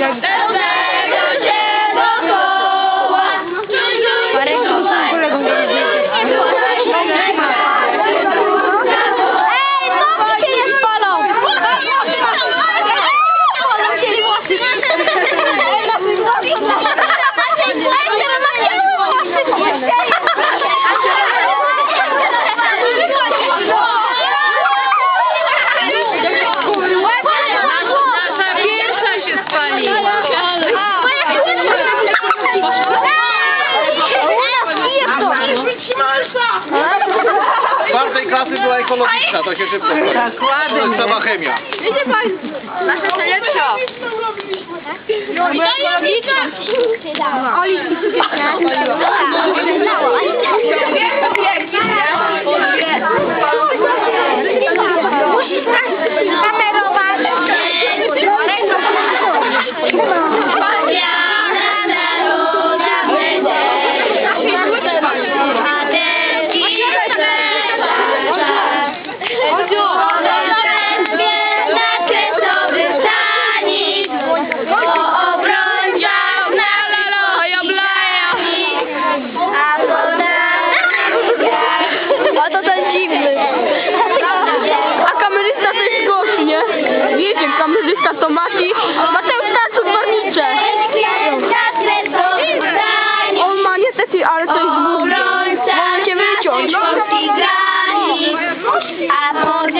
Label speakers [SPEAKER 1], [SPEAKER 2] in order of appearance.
[SPEAKER 1] Now that
[SPEAKER 2] czwartej klasy była ekologiczna, to się szybko To jest sama chemia.
[SPEAKER 3] Wiecie Państwo, nasza najlepsza. Oli, tam Mati. Mateusz Tarcuk Marnicze. On ma niestety, ale to jest głupie. Możecie wyciąć. A potem